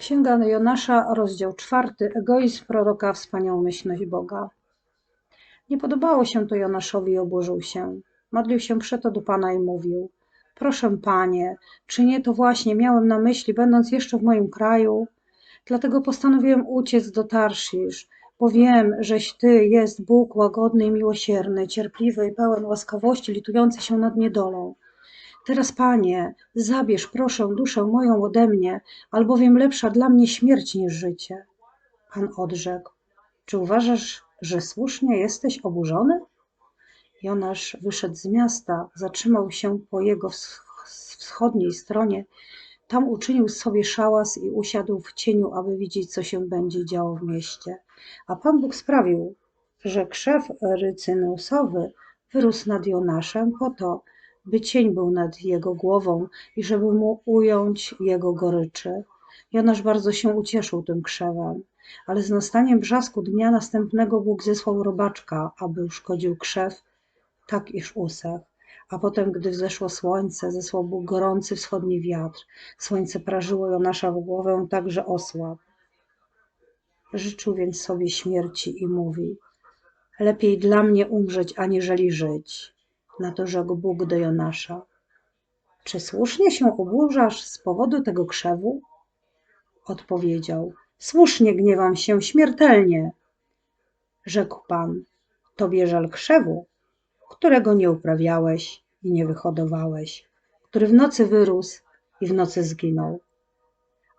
Księga Jonasza, rozdział czwarty. Egoizm proroka, wspaniałomyślność Boga. Nie podobało się to Jonaszowi i oburzył się. Modlił się przeto do Pana i mówił: Proszę, Panie, czy nie to właśnie miałem na myśli, będąc jeszcze w moim kraju? Dlatego postanowiłem uciec do Tarszisz, bo wiem, żeś Ty jest Bóg łagodny i miłosierny, cierpliwy i pełen łaskawości, litujący się nad niedolą. Teraz, Panie, zabierz proszę duszę moją ode mnie, albowiem lepsza dla mnie śmierć niż życie. Pan odrzekł: Czy uważasz, że słusznie jesteś oburzony? Jonasz wyszedł z miasta, zatrzymał się po jego wschodniej stronie. Tam uczynił sobie szałas i usiadł w cieniu, aby widzieć, co się będzie działo w mieście. A Pan Bóg sprawił, że krzew rycynusowy wyrósł nad Jonaszem po to, by cień był nad jego głową i żeby mu ująć jego goryczy. Jonasz bardzo się ucieszył tym krzewem, ale z nastaniem brzasku dnia następnego Bóg zesłał robaczka, aby uszkodził krzew, tak iż usechł. A potem, gdy wzeszło słońce, zesłał Bóg gorący wschodni wiatr. Słońce prażyło Jonasza w głowę tak, że osłabł. Życzył więc sobie śmierci i mówi: Lepiej dla mnie umrzeć, aniżeli żyć. Na to rzekł Bóg do Jonasza: Czy słusznie się oburzasz z powodu tego krzewu? Odpowiedział: Słusznie gniewam się śmiertelnie. Rzekł Pan: Tobie żal krzewu, którego nie uprawiałeś i nie wyhodowałeś, który w nocy wyrósł i w nocy zginął.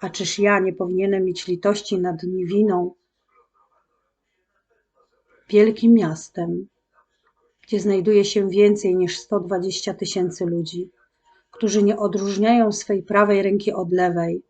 A czyż ja nie powinienem mieć litości nad Niwiną, wielkim miastem, gdzie znajduje się więcej niż 120 tysięcy ludzi, którzy nie odróżniają swej prawej ręki od lewej,